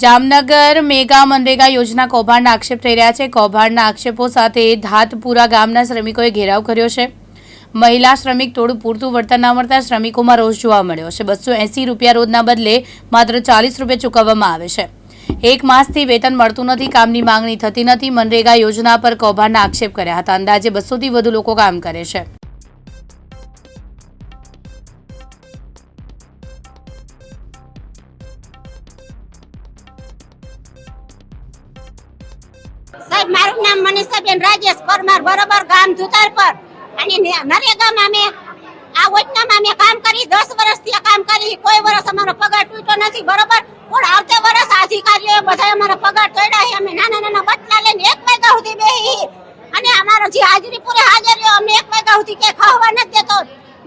Jamnagar mega MNREGA યોજના કૌભાંડના આક્ષેપ થઈ રહ્યા છે. કૌભાંડના આક્ષેપો સાથે ધાતપુરા ગામના શ્રમિકોએ ઘેરાવ કર્યો છે. મહિલા શ્રમિક થોડું પૂરતું વળતર ના મળતા શ્રમિકોમાં રોષ જોવા મળ્યો છે. બસો એંસી રૂપિયા રોજના બદલે માત્ર ચાલીસ રૂપિયા ચૂકવવામાં આવે છે. એક માસથી વેતન મળતું નથી, કામની માંગણી થતી નથી. મનરેગા યોજના પર કૌભાંડના આક્ષેપ કર્યા હતા. અંદાજે બસોથી વધુ લોકો કામ કરે છે. સાહેબ, મારું નામ મનીષાબેન રાજેશ પરમાર, બરોબર, ગામ જુતાર પર અને નરેગામાં અમે આ યોજનામાં અમે કામ કરી, દસ વર્ષથી કામ કરી, કોઈ વર્ષ અમારો પગાર તૂટ્યો નથી, બરોબર? પણ આવતે વર્ષ આ અધિકારીઓએ બધા અમારા પગાર તોડ્યા છે. અમે નાના નાના બટલા લઈને એક વાગ્યા સુધી બેહી. અને અમારો જે હાજરી પૂરે હાજરીઓ, અમને એક વાગ્યા સુધી કે ખાવા નથી દેતો.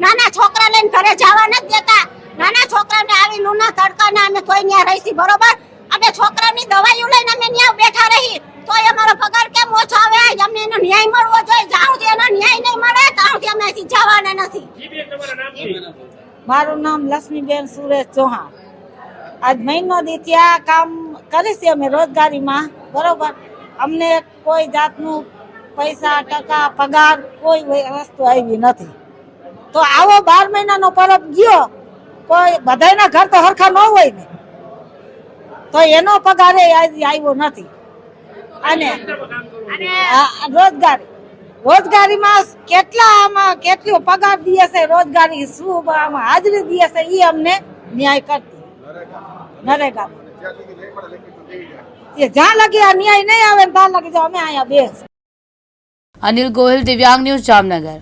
નાના છોકરા લઈને ઘરે જવા નથી દેતા. નાના છોકરાને આવી લૂના તડકાને અમે કોઈ ત્યાં રહીશી, બરોબર? અમે છોકરાની દવાઈઓ લઈને અમે ત્યાં બેઠા રહી. તોય અમારો પગાર કેમ ઓછો આવે? અમને એનો ન્યાય મળવો જોઈએ. જ્યાં સુધી એનો ન્યાય નહીં મળે ત્યાં સુધી અમે અહીંથી જવાના નથી. મારું નામ લક્ષ્મીબેન સુરેશ ચૌહાણ. આજ મહિનો દી ત્યાં કામ કરીશ અમે રોજગારીમાં બરોબર? અમને કોઈ જાતનું પૈસા ટકા પગાર કોઈ વસ્તુ આવી નથી. તો આવો બાર મહિનાનો પરબ ગયો કોઈ બધાયના ઘર તો હરખા ન હોય ને. તો એનો પગાર આવ્યો નથી. અને આ રોજગારી. રોજગારીમાં કેટલા આમાં કેટલો પગાર દે છે રોજગારી શું આમાં હાજરી દીએ છે એ અમને ન્યાય કરતી. નરેગા. જ્યાં લગી આ ન્યાય નહીં આવે ત્યાં લગી જો અમે અહીંયા બેસ. અનિલ ગોહિલ દિવ્યાંગ ન્યૂઝ જામનગર.